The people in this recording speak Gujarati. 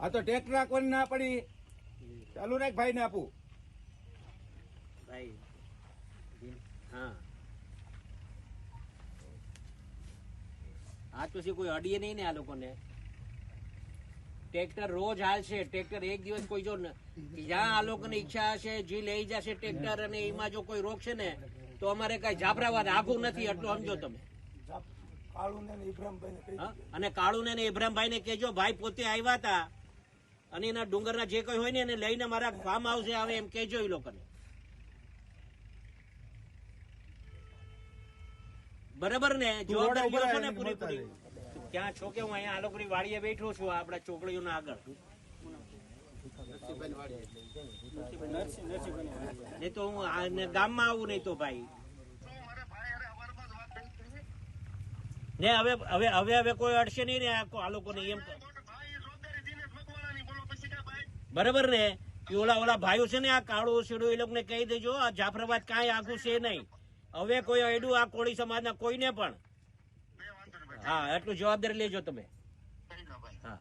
આ તો ટેક રાખવાની ના પડી. ચાલુ રાખ ભાઈ ને આપું. ભાઈ હા. આજ પછી કોઈ અડીએ નહીં ને આ લોકોને. ટ્રેક્ટર રોજ હાલશે ટ્રેક્ટર એક દિવસ કોઈ જો ન- જ્યાં આ લોકોની ઈચ્છા હશે જે લઈ જશે ટ્રેક્ટર અને એમાં જો કોઈ રોકશે ને તો અમારે કઈ જાફરાવા આઘું નથી એટલું સમજો તમે. અને કાળુ ને ઇબ્રાહીમભાઈ ને કેજો ભાઈ પોતે આવ્યા હતા અને એના ડુંગરના જે કઈ હોય ને એને લઈને મારા ફાર્મ હાઉસે આવે એમ કેજો એ લોકોને. બરાબર ને? જવાબદારી છો ક્યાં છો કે હું અહીંયા આ લોકોની વાડીએ બેઠો છું આપણા ચોકડીઓના આગળ. નહીં તો હું ગામમાં ગામમાં આવું નહીં તો ભાઈ. ને હવે હવે હવે હવે કોઈ અડશે નહીં ને આ લોકોને એમ બરાબર ને? એ ઓલા ઓલા ભાઈઓ છે ને આ કાળું શેડો એ લોકોને કહી દેજો આ જાફરાબાદ કાંઈ આખું છે નહીં. હવે કોઈ અડ્યું આ કોળી સમાજના કોઈને પણ. હા એટલું જવાબદારી લેજો તમે. હા.